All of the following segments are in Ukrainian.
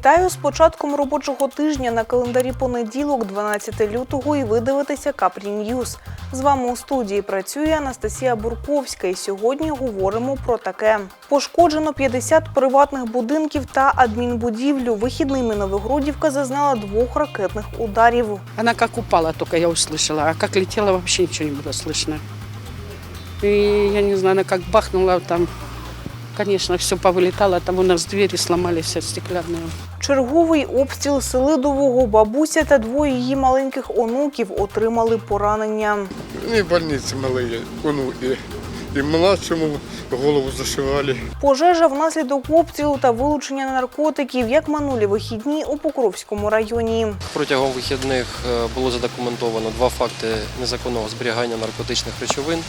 Вітаю з початком робочого тижня на календарі понеділок, 12 лютого, і ви дивитеся Капрі Ньюз. З вами у студії працює Анастасія Бурковська. І сьогодні говоримо про таке: пошкоджено 50 приватних будинків та адмінбудівлю. Вихідними Новогродівка зазнала двох ракетних ударів. Она как упала, только я услышала, а как летела, вообще ничего не было слышно. И я не знаю, она как бахнула там, конечно, все повылетало, там у нас двери сломались все стеклянные. Черговий обстріл Селидового бабуся та двоє її маленьких онуків отримали поранення. И в больнице малые, ну и младшему голову зашивали. Пожежа внаслідок обстрілу та вилучення наркотиків, як минулі вихідні у Покровському районі. Протягом вихідних е, було задокументовано два факти незаконного зберігання наркотичних речовин.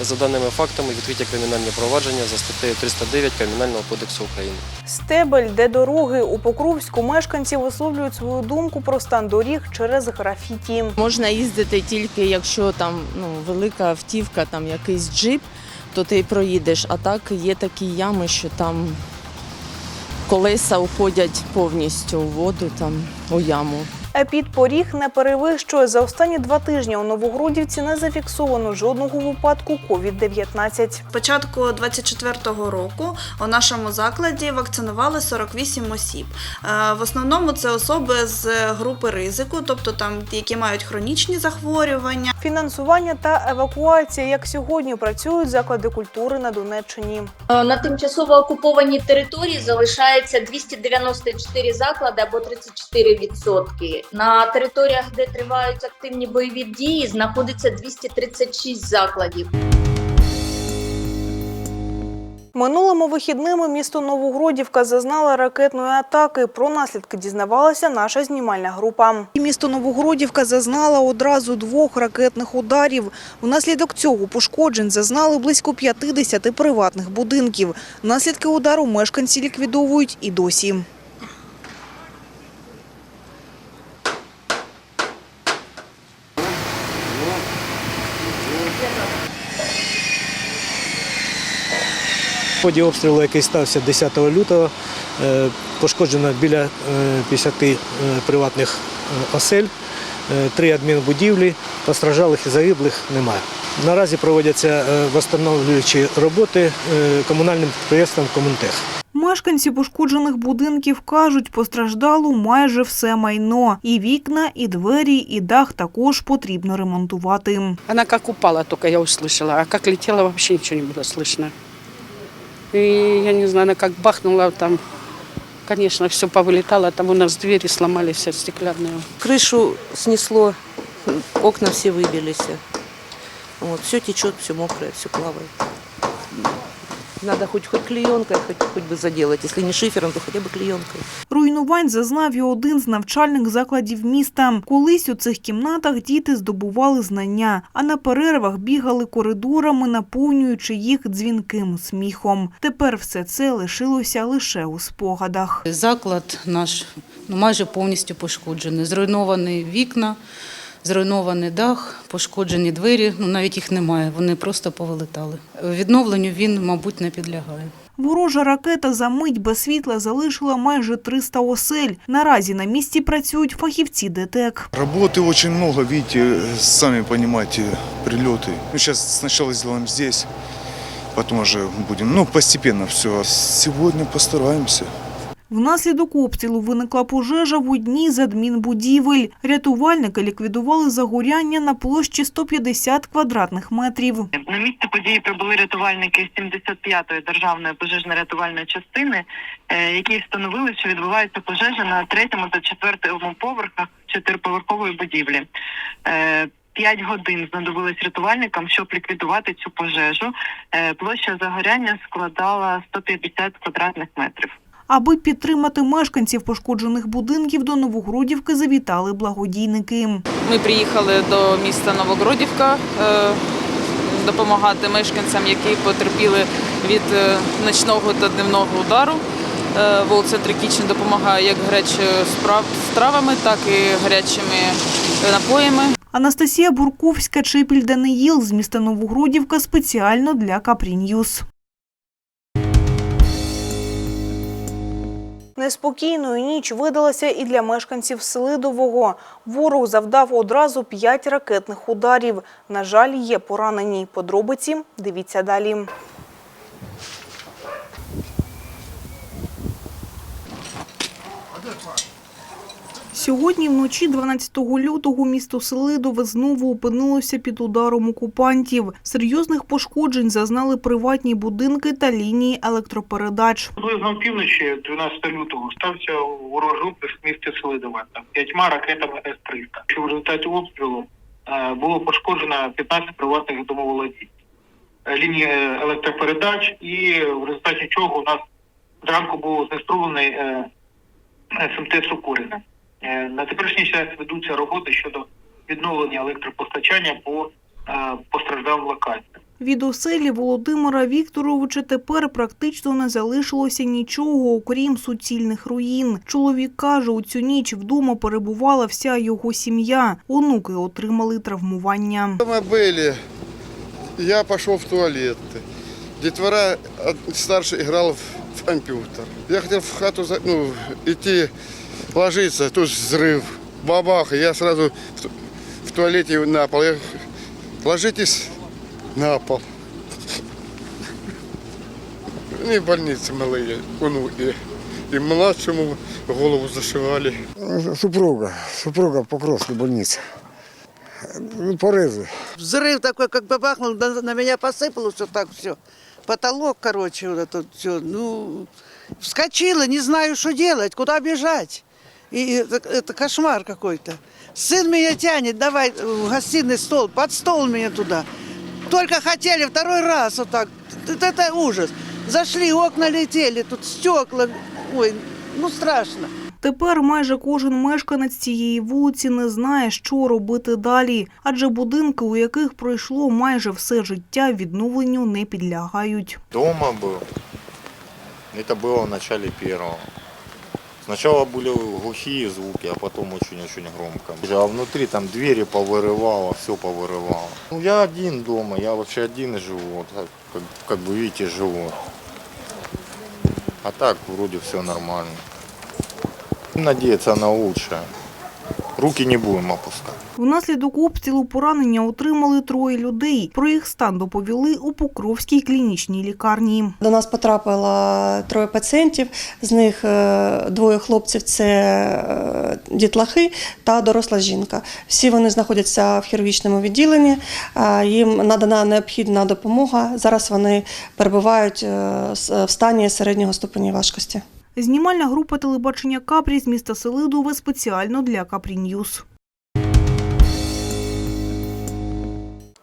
За даними фактами, відкриті кримінальні провадження за статтею 309 Кримінального кодексу України. Стебель, де дороги у Покровську мешканці висловлюють свою думку про стан доріг через графіті. Можна їздити тільки якщо там ну, велика автівка, там якийсь джип, то ти проїдеш. А так є такі ями, що там колеса уходять повністю у воду, там у яму. Епідпоріг не перевищує за останні два тижні. У Новогродівці не зафіксовано жодного випадку COVID-19. З початку 24-го року у нашому закладі вакцинували 48 осіб. Е, В основному це особи з групи ризику, тобто там які мають хронічні захворювання. Фінансування та евакуація, як сьогодні працюють заклади культури на Донеччині. Е, На тимчасово окупованій території залишається 294 заклади або 34%. На територіях, де тривають активні бойові дії, знаходиться 236 закладів. Минулими вихідними місто Новогродівка зазнала ракетної атаки. Про наслідки дізнавалася наша знімальна група. Місто Новогродівка зазнала одразу двох ракетних ударів. Внаслідок цього пошкоджень зазнали близько 50 приватних будинків. Наслідки удару мешканці ліквідовують і досі. ході обстрілу, який стався 10 лютого, е, пошкоджено біля е, 50 е, приватних е, осель, е, три адмінбудівлі, постраждалих і загиблих немає. Наразі проводяться е, восстановлюючі роботи е, комунальним підприємством Комунтех. Мешканці пошкоджених будинків кажуть, постраждало майже все майно. І вікна, і двері, і дах також потрібно ремонтувати. Она как упала, только я услышала, а как летела, вообще ничего не было слышно. И я не знаю, она как бахнула там, конечно, все повылетало, там у нас двери сломались все стеклянные. крышу снесло, окна все выбились. Вот, все течет, все мокрое, все плавает. Надо хоть, хоть клеенкой, хоть, хоть бы заделать. Если не шифером, то хотя бы клеенкой. Руйнувань зазнав і один з навчальних закладів міста. Колись у цих кімнатах діти здобували знання, а на перервах бігали коридорами, наповнюючи їх дзвінким сміхом. Тепер все це лишилося лише у спогадах. Заклад наш ну, майже повністю пошкоджений. Зруйновані вікна, зруйнований дах, пошкоджені двері. Ну навіть їх немає, вони просто повилетали. Відновленню він, мабуть, не підлягає. Ворожа ракета за мить без світла залишила майже 300 осель. Наразі на місці працюють фахівці ДТЕК. Роботи очень много, бачите, самі розумієте, прильоти. Ну, зараз спочатку зробимо тут, потім вже будемо. ну, постепенно все. Сьогодні постараемся. Внаслідок обстрілу виникла пожежа в одній з адмінбудівель. Рятувальники ліквідували загоряння на площі 150 квадратних метрів. На місце події прибули рятувальники 75-ї державної пожежно-рятувальної частини, е, які встановили, що відбувається пожежа на третьому та четвертому поверхах чотириповерхової будівлі. Е, П'ять годин знадобилось рятувальникам, щоб ліквідувати цю пожежу. Е, Площа загоряння складала 150 квадратних метрів. Аби підтримати мешканців пошкоджених будинків, до Новогродівки завітали благодійники. Ми приїхали до міста Новогродівка е, допомагати мешканцям, які потерпіли від е, ночного та дневного удару. Е, Волл Центр Кічен допомагає як справ- стравами, так і гарячими напоями. Анастасія Бурковська, Чепіль Даниїл з міста Новогродівка спеціально для Капрі. Неспокійною ніч видалася і для мешканців Селидового. Ворог завдав одразу п'ять ракетних ударів. На жаль, є поранені. Подробиці дивіться далі. Сьогодні вночі 12 лютого місто Селидове знову опинилося під ударом окупантів. Серйозних пошкоджень зазнали приватні будинки та лінії електропередач. Приблизно півночі 12 лютого стався ворожий обстріл в місті Селидове п'ятьма ракетами С-300. Що в результаті обстрілу е, було пошкоджено 15 приватних домоволодінь, е, лінії е, електропередач, і в результаті чого у нас зранку був знеструмлений е, СМТ Сокуріне. Е, На теперішній час ведуться роботи щодо відновлення електропостачання по е, постраждалим локаціям. Від оселі Володимира Вікторовича тепер практично не залишилося нічого, окрім суцільних руїн. Чоловік каже, у цю ніч вдома перебувала вся його сім'я. Онуки отримали травмування. Мы были, я пошел в туалет. Детвора от- старший играл в компьютер. Я хотел в хату за- ну, идти ложиться, тут взрыв, бабах, я сразу в, ту- в туалете на пол. Я, ложитесь на пол. Ну, и в больнице малые, ну, и, и младшему голову зашивали. Супруга, супруга в Покровской больнице. Ну, Порезы. Взрыв такой, как бабахнул, на, на меня посыпалось вот так все. Потолок, короче, вот это все. Ну, вскочила, не знаю, что делать, куда бежать. И это, это кошмар какой-то. Сын меня тянет, давай в гостиный стол, под стол меня туда. Только хотели второй раз вот так. Это, это ужас. Зашли, окна летели, тут стекла. Ой, ну страшно. Тепер майже кожен мешканець цієї вулиці не знає, що робити далі, адже будинки, у яких пройшло майже все життя, відновленню не підлягають. Дома был. Это было в начале первого. Сначала были глухие звуки, а потом очень-очень громко. А внутри там двери повырывало, все повырывало. Ну, я один дома, я вообще один живу, вот как, как бы видите, живу. А так вроде все нормально. Надеяться на лучшее. Руки не будем опускать. Внаслідок обстрілу поранення отримали троє людей. Про їх стан доповіли у Покровській клінічній лікарні. До нас потрапило троє пацієнтів. З них е, двоє хлопців це е, дітлахи та доросла жінка. Всі вони знаходяться в хірургічному відділенні. Їм надана необхідна допомога. Зараз вони перебувають е, в стані середнього ступеня важкості. Знімальна група телебачення Капрі з міста Селидове спеціально для Капрі Ньюз.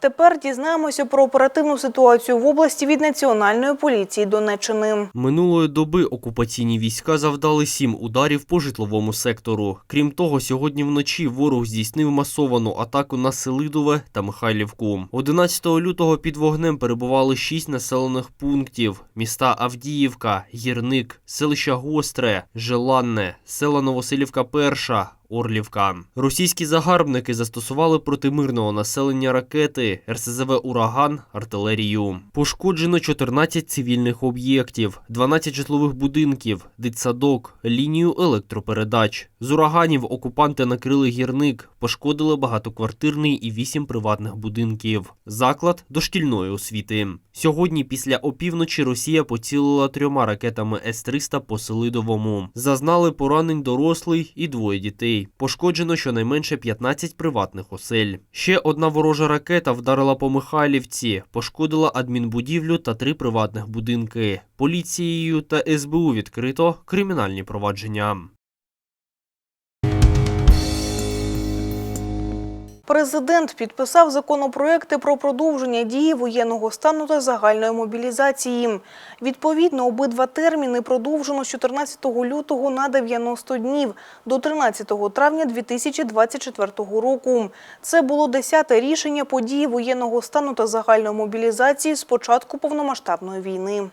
Тепер дізнаємося про оперативну ситуацію в області від Національної поліції Донеччини. Минулої доби окупаційні війська завдали сім ударів по житловому сектору. Крім того, сьогодні вночі ворог здійснив масовану атаку на Селидове та Михайлівку. 11 лютого під вогнем перебували шість населених пунктів: міста Авдіївка, Гірник, селища Гостре, Желанне, села Новоселівка Перша. Орлівка. Російські загарбники застосували проти мирного населення ракети, РСЗВ «Ураган», артилерію. Пошкоджено 14 цивільних об'єктів, 12 житлових будинків, дитсадок, лінію електропередач. З ураганів окупанти накрили гірник, пошкодили багатоквартирний і 8 приватних будинків. Заклад дошкільної освіти. Сьогодні після опівночі Росія поцілила трьома ракетами С-300 по Селидовому. Зазнали поранень дорослий і двоє дітей. Пошкоджено щонайменше 15 приватних осель. Ще одна ворожа ракета вдарила по Михайлівці, пошкодила адмінбудівлю та три приватних будинки. Поліцією та СБУ відкрито кримінальні провадження. Президент підписав законопроекти про продовження дії воєнного стану та загальної мобілізації. Відповідно, обидва терміни продовжено з 14 лютого на 90 днів до 13 травня 2024 року. Це було 10-те рішення по дії воєнного стану та загальної мобілізації з початку повномасштабної війни.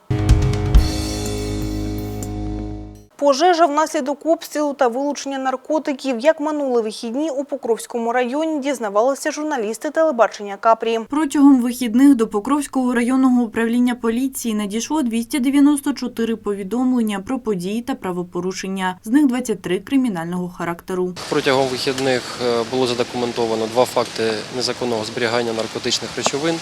Пожежа внаслідок обстрілу та вилучення наркотиків. Як минули вихідні у Покровському районі, дізнавалися журналісти телебачення Капрі. Протягом вихідних до Покровського районного управління поліції надійшло 294 повідомлення про події та правопорушення, з них 23 кримінального характеру. Протягом вихідних е, було задокументовано два факти незаконного зберігання наркотичних речовин.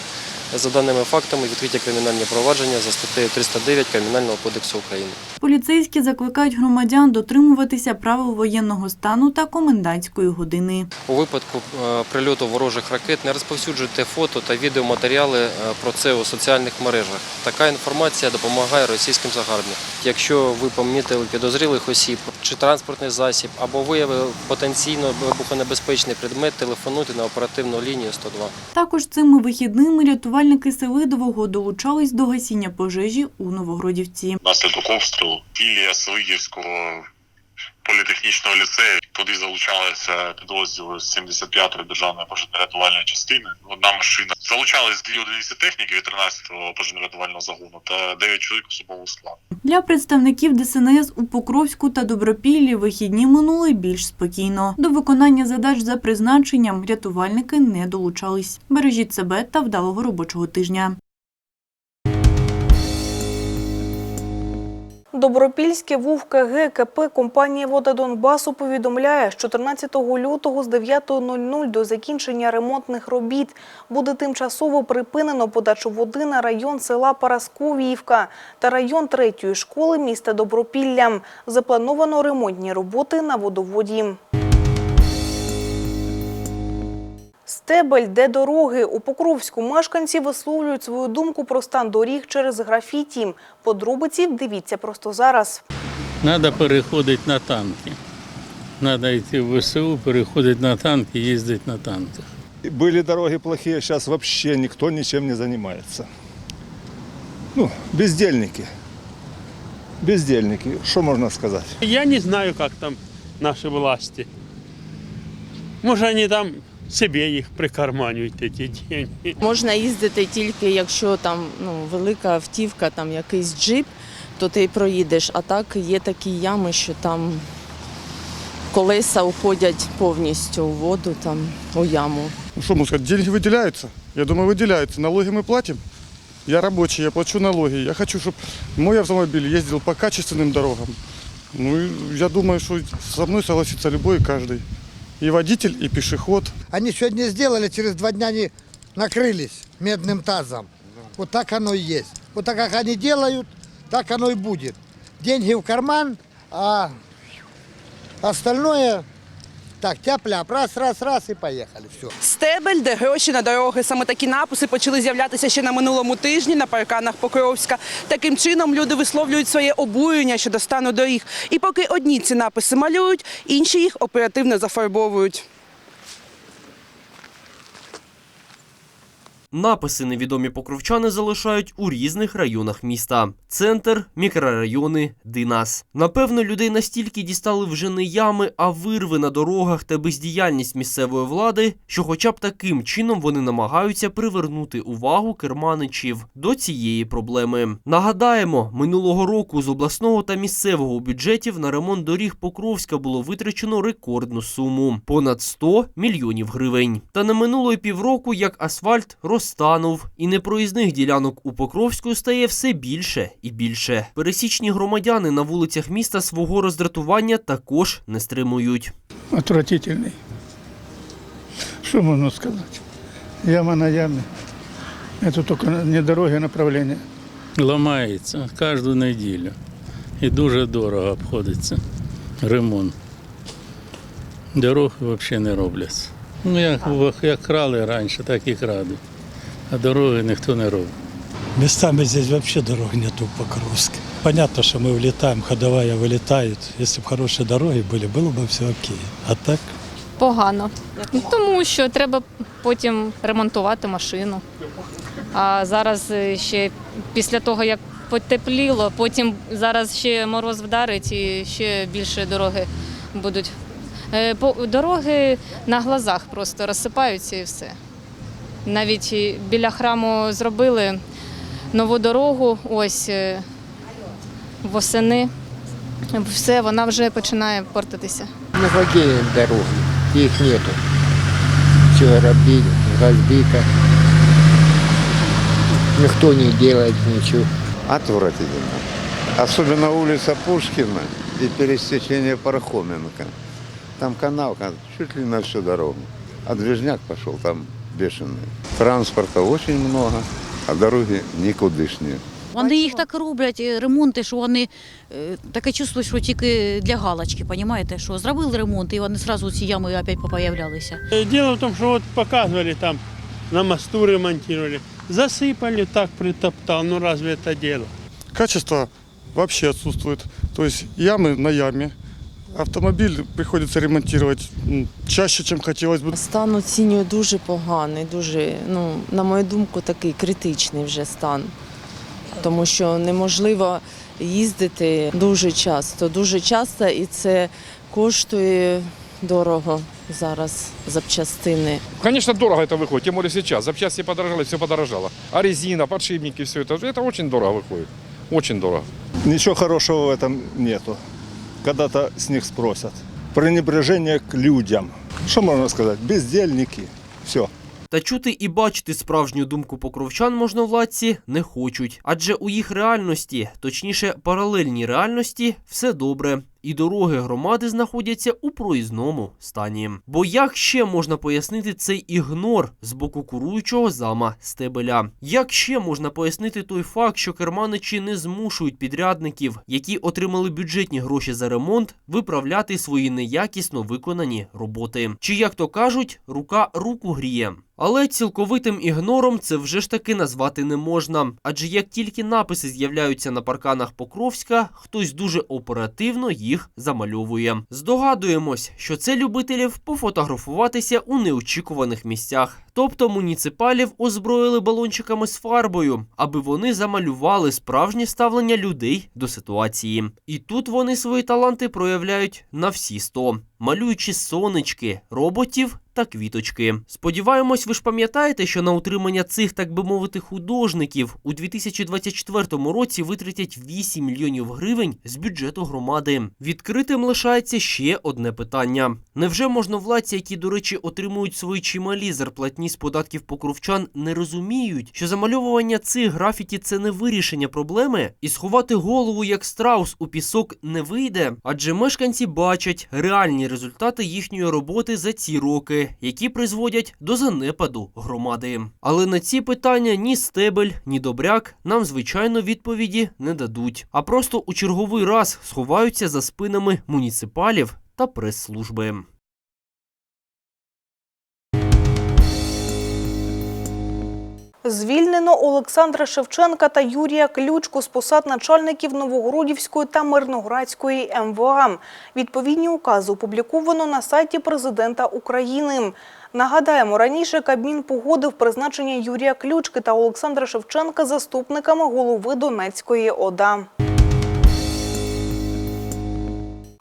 За даними фактами відкриті кримінальні провадження за статтею 309 Кримінального кодексу України. Поліцейські закликають громадян дотримуватися правил воєнного стану та комендантської години. У випадку е, прильоту ворожих ракет не розповсюджуйте фото та відеоматеріали е, про це у соціальних мережах. Така інформація допомагає російським загарбникам. Якщо ви помітили підозрілих осіб чи транспортний засіб, або виявили потенційно вибухонебезпечний предмет, телефонуйте на оперативну лінію 102. Також цими вихідними рятувальники Селидового долучались до гасіння пожежі у Новогродівці. Наслідок обстрілу філія Селидівського політехнічного ліцею. Туди залучалися підрозділи з 75-ї державної пожежно-рятувальної частини. Одна машина залучались дві одиниці техніки від 13-го пожежно-рятувального загону та 9 чоловік особового складу. Для представників ДСНС у Покровську та Добропіллі вихідні минули більш спокійно. До виконання задач за призначенням рятувальники не долучались. Бережіть себе та вдалого робочого тижня. Добропільське вувка ГКП КП компанія «Вода Донбасу» повідомляє, що 14 лютого з 9.00 до закінчення ремонтних робіт буде тимчасово припинено подачу води на район села Парасковіївка та район третьої школи міста Добропілля. Заплановано ремонтні роботи на водоводі. Стебель, де дороги. У Покровську мешканці висловлюють свою думку про стан доріг через графіті. Подробиці дивіться просто зараз. Треба переходити на танки. Треба йти в ВСУ, переходити на танки, їздити на танках. Были дороги плохие, сейчас вообще никто ничем не занимается. Ну, бездельники. Бездельники, что можно сказать? Я не знаю, как там наши власти. Може, вони там собі їх прикарманюють ці деньги. Можна їздити тільки якщо там ну, велика автівка, там якийсь джип, то ти проїдеш. А так є такі ями, що там колеса уходять повністю у воду, там, у яму. Ну что можно сказать, деньги выделяются? Я думаю, выделяются. Налоги мы платим. Я рабочий, я плачу налоги. Я хочу, чтобы мой автомобиль ездил по качественным дорогам. Ну, и я думаю, что со мной согласится любой и каждый. И водитель, и пешеход. Они сегодня сделали, через два дня они накрылись медным тазом. Вот так оно и есть. Вот так как они делают, так оно и будет. Деньги в карман, а остальное так, тяп-ляп, раз, раз, раз і поїхали. Все. Стебель, де гроші на дороги. Саме такі написи почали з'являтися ще на минулому тижні на парканах Покровська. Таким чином люди висловлюють своє обурення щодо стану доріг. І поки одні ці написи малюють, інші їх оперативно зафарбовують. Написи невідомі покровчани залишають у різних районах міста: центр, мікрорайони, Динас. Напевно, людей настільки дістали вже не ями, а вирви на дорогах та бездіяльність місцевої влади, що, хоча б таким чином, вони намагаються привернути увагу керманичів до цієї проблеми. Нагадаємо, минулого року з обласного та місцевого бюджетів на ремонт доріг Покровська було витрачено рекордну суму понад 100 мільйонів гривень. Та не минуло й півроку, як асфальт розтанув, і непроїзних ділянок у Покровську стає все більше і більше. Пересічні громадяни на вулицях міста свого роздратування також не стримують. Отвратительний. Що можна сказати? Яма на ямі. Це тільки не дороги, а направлення. Ламається кожну неділю. І дуже дорого обходиться ремонт. Дороги взагалі не робляться. Ну, як, як крали раніше, так і крадуть А дороги ніхто не робить. Местами здесь вообще дорог нету в Покровске. Понятно, что мы улетаем, ходовая вылетает. Если бы хорошие дороги были, было бы все окей. А так Погано. Ну, Тому що треба потім ремонтувати машину. А зараз е, ще після того, як потепліло, потім зараз ще мороз вдарить і ще більше дороги будуть. Е, по- Дороги на глазах просто розсипаються і все. Навіть біля храму зробили нову дорогу, ось е, восени все, вона вже починає портитися. Не владеем дороги, их нету. Все робить, разбито. Никто не делает ничего. Отвратительно. Особенно улица Пушкина и пересечение Пархоменко. Там канал чуть ли на всю дорогу. А движняк пошел там бешеный. Транспорта очень много, а дороги никудышние. Вони їх так роблять, е, ремонти, що вони е, таке чувство, що тільки для галочки, розумієте, що зробили ремонт, і вони одразу ці ями опять попоявлялися. Э, Дело в том, что вот показывали там, на мосту ремонтировали. Засыпали, так притоптал. Ну разве это дело? Качество вообще отсутствует. То есть ямы на яме. Автомобиль приходится ремонтировать м, чаще, чем хотелось бы. Стан оцінюю дуже поганий, дуже, ну, на мою думку, такий критичний вже стан. Тому що неможливо їздити дуже часто, дуже часто, і це коштує дорого зараз запчастини. Конечно, дорого это выходит, тем более сейчас. Запчасти подорожали, все подорожало. А резина, подшипники, все это, это очень дорого выходит. Очень дорого. Ничего хорошего в этом нету. Когда-то с них спросят. Пренебрежение к людям. Что можно сказать? Бездельники. Все. Та чути і бачити справжню думку покровчан можновладці не хочуть, адже у їх реальності, точніше паралельній реальності, все добре. І дороги громади знаходяться у проїзному стані. Бо як ще можна пояснити цей ігнор з боку куруючого зама стебеля? Як ще можна пояснити той факт, що керманичі не змушують підрядників, які отримали бюджетні гроші за ремонт, виправляти свої неякісно виконані роботи? Чи як то кажуть, рука руку гріє? Але цілковитим ігнором це вже ж таки назвати не можна. Адже як тільки написи з'являються на парканах Покровська, хтось дуже оперативно їх замальовує. Здогадуємось, що це любителів пофотографуватися у неочікуваних місцях. Тобто муніципалів озброїли балончиками з фарбою, аби вони замалювали справжнє ставлення людей до ситуації. І тут вони свої таланти проявляють на всі сто, малюючи сонечки, роботів та квіточки. Сподіваємось, ви ж пам'ятаєте, що на утримання цих, так би мовити, художників у 2024 році витратять 8 мільйонів гривень з бюджету громади. Відкритим лишається ще одне питання: невже можновладці, які, до речі, отримують свої чималі зарплатні з податків покровчан, не розуміють, що замальовування цих графіті це не вирішення проблеми, і сховати голову як страус у пісок не вийде, адже мешканці бачать реальні результати їхньої роботи за ці роки, які призводять до занепаду громади. Але на ці питання ні стебель, ні добряк нам звичайно відповіді не дадуть, а просто у черговий раз сховаються за спинами муніципалів та прес-служби. Звільнено Олександра Шевченка та Юрія Ключку з посад начальників Новогродівської та Мирноградської МВА. Відповідні укази опубліковано на сайті президента України. Нагадаємо, раніше Кабмін погодив призначення Юрія Ключки та Олександра Шевченка заступниками голови Донецької ОДА.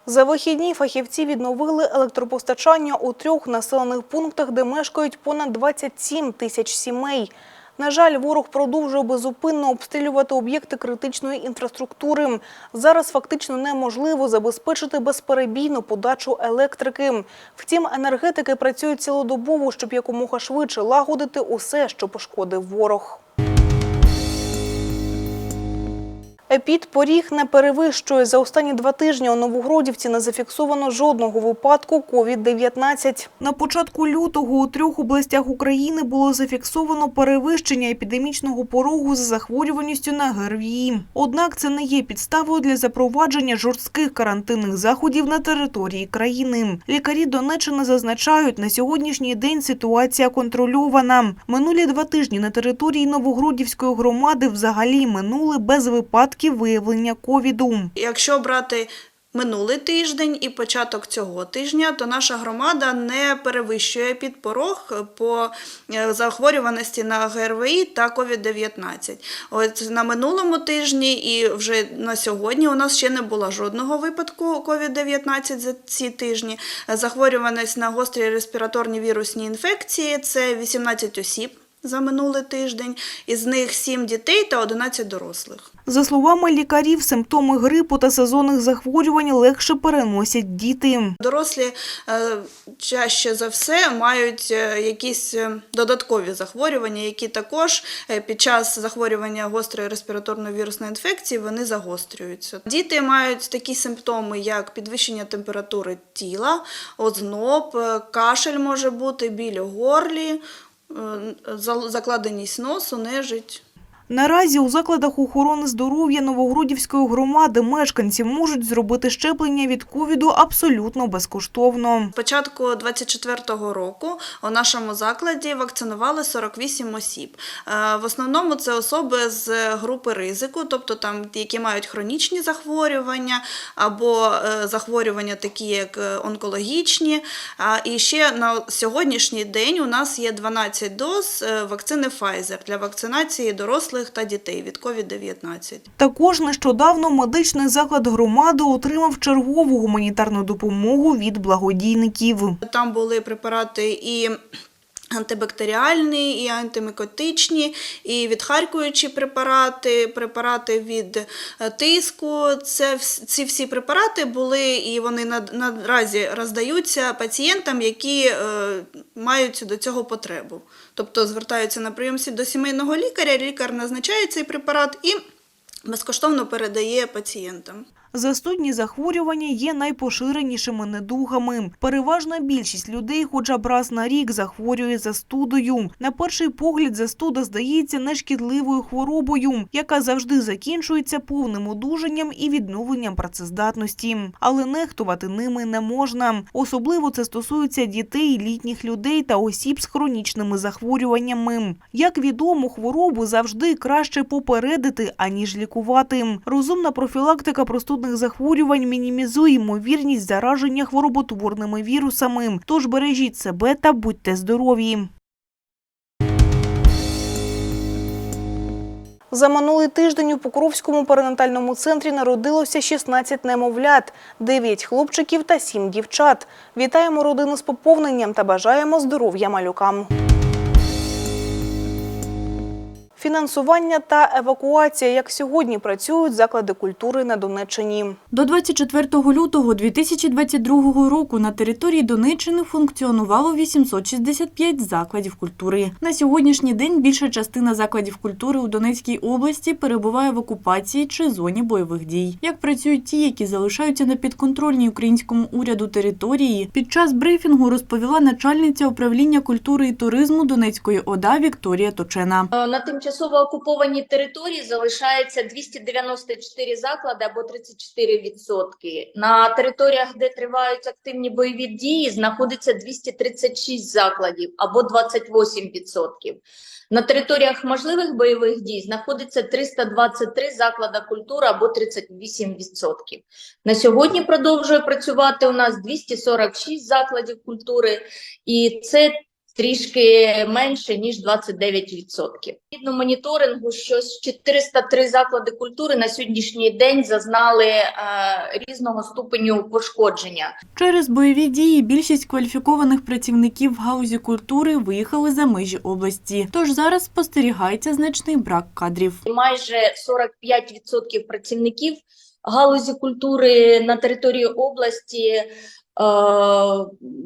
За вихідні фахівці відновили електропостачання у трьох населених пунктах, де мешкають понад 27 тисяч сімей. На жаль, ворог продовжує безупинно обстрілювати об'єкти критичної інфраструктури. Зараз фактично неможливо забезпечити безперебійну подачу електрики. Втім, енергетики працюють цілодобово, щоб якомога швидше лагодити усе, що пошкодив ворог. Епідпоріг не перевищує. За останні два тижні у Новогродівці не зафіксовано жодного випадку COVID-19. На початку лютого у трьох областях України було зафіксовано перевищення епідемічного порогу за захворюваністю на ГРВІ. Однак це не є підставою для запровадження жорстких карантинних заходів на території країни. Лікарі Донеччини зазначають, на сьогоднішній день ситуація контрольована. Минулі два тижні на території Новогродівської громади взагалі минули без випадків виявлення ковіду. Якщо брати минулий тиждень і початок цього тижня, то наша громада не перевищує підпорог по е, захворюваності на ГРВІ та COVID-19. От на минулому тижні і вже на сьогодні у нас ще не було жодного випадку COVID-19 за ці тижні. Захворюваність на гострі респіраторні вірусні інфекції це 18 осіб за минулий тиждень, із них 7 дітей та 11 дорослих. За словами лікарів, симптоми грипу та сезонних захворювань легше переносять діти. Дорослі е, чаще за все мають е, якісь е, додаткові захворювання, які також під час захворювання гострої респіраторної вірусної інфекції вони загострюються. Діти мають такі симптоми, як підвищення температури тіла, озноб, кашель може бути, біль у горлі, закладеність носу, нежить. Наразі у закладах охорони здоров'я Новогродівської громади мешканці можуть зробити щеплення від ковіду абсолютно безкоштовно. З початку 24-го року у нашому закладі вакцинували 48 осіб. Е, В основному це особи з групи ризику, тобто там, які мають хронічні захворювання або е, захворювання такі, як е, онкологічні. І ще на сьогоднішній день у нас є 12 доз вакцини Pfizer для вакцинації дорослих та дітей від COVID-19. Також нещодавно медичний заклад громади отримав чергову гуманітарну допомогу від благодійників. Там були препарати і антибактеріальні, і антимікотичні, і відхаркуючі препарати, препарати від е, тиску. Це ці всі препарати були і вони наразі роздаються пацієнтам, які е, мають до цього потребу. Тобто звертаються на прийомці до сімейного лікаря, лікар назначає цей препарат і безкоштовно передає пацієнтам. Застудні захворювання є найпоширенішими недугами. Переважна більшість людей хоча б раз на рік захворює застудою. На перший погляд застуда здається нешкідливою хворобою, яка завжди закінчується повним одужанням і відновленням працездатності. Але нехтувати ними не можна. Особливо це стосується дітей, літніх людей та осіб з хронічними захворюваннями. Як відомо, хворобу завжди краще попередити, аніж лікувати. Розумна профілактика простудних захворювань мінімізує ймовірність зараження хвороботворними вірусами. Тож бережіть себе та будьте здорові. За минулий тиждень у Покровському перинатальному центрі народилося 16 немовлят, 9 хлопчиків та 7 дівчат. Вітаємо родину з поповненням та бажаємо здоров'я малюкам. Фінансування та евакуація, як сьогодні працюють заклади культури на Донеччині. До 24 лютого 2022 року на території Донеччини функціонувало 865 закладів культури. На сьогоднішній день більша частина закладів культури у Донецькій області перебуває в окупації чи зоні бойових дій. Як працюють ті, які залишаються на підконтрольній українському уряду території, під час брифінгу розповіла начальниця управління культури і туризму Донецької ОДА Вікторія Точена. Е, На тимчасово окупованій території залишається 294 заклади або 34%. На територіях, де тривають активні бойові дії, знаходиться 236 закладів або 28%. На територіях можливих бойових дій знаходиться 323 заклади культури або 38%. На сьогодні продовжує працювати у нас 246 закладів культури, і це трішки менше ніж 29%. Згідно моніторингу, що 403 заклади культури на сьогоднішній день зазнали е, різного ступеню пошкодження. Через бойові дії більшість кваліфікованих працівників в гаузі культури виїхали за межі області. Тож зараз спостерігається значний брак кадрів. Майже 45% працівників галузі культури на території області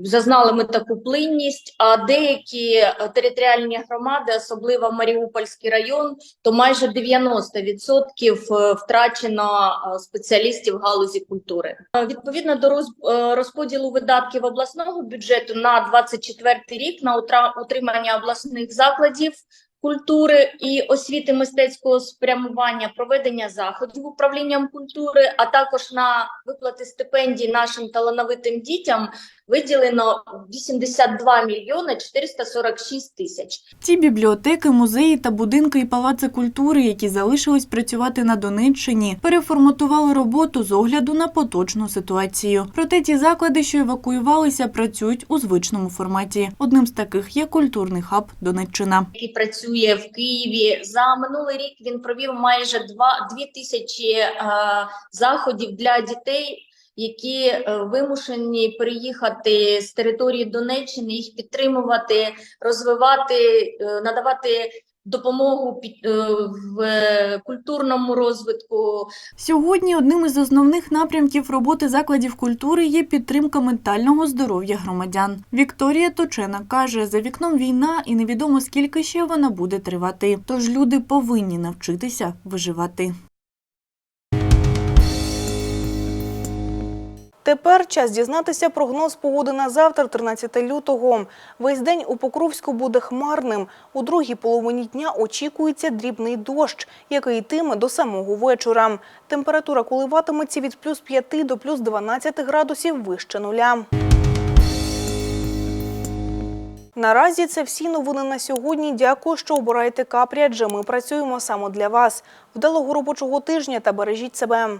зазнали ми таку плинність, а деякі е, територіальні громади, особливо Маріупольський район, то майже 90% втрачено е, спеціалістів галузі культури. Е, Відповідно до роз- е, розподілу видатків обласного бюджету на 24 рік на утримання обласних закладів культури і освіти мистецького спрямування, проведення заходів управлінням культури, а також на виплати стипендій нашим талановитим дітям виділено 82 мільйони 446 тисяч. Ті бібліотеки, музеї та будинки і палаци культури, які залишились працювати на Донеччині, переформатували роботу з огляду на поточну ситуацію. Проте ті заклади, що евакуювалися, працюють у звичному форматі. Одним з таких є культурний хаб Донеччина. який працює в Києві. За минулий рік він провів майже 2, 2 тисячі е, заходів для дітей, які е, вимушені приїхати з території Донеччини, їх підтримувати, розвивати, е, надавати допомогу під- е, в культурному розвитку, Сьогодні одним із основних напрямків роботи закладів культури є підтримка ментального здоров'я громадян. Вікторія Точена каже, за вікном війна і невідомо скільки ще вона буде тривати. Тож люди повинні навчитися виживати. Тепер час дізнатися прогноз погоди на завтра, 13 лютого. Весь день у Покровську буде хмарним. У другій половині дня очікується дрібний дощ, який йтиме до самого вечора. Температура коливатиметься від плюс 5 до плюс 12 градусів вище нуля. Наразі це всі новини на сьогодні. Дякую, що обираєте капрі, адже ми працюємо саме для вас. Вдалого робочого тижня та бережіть себе.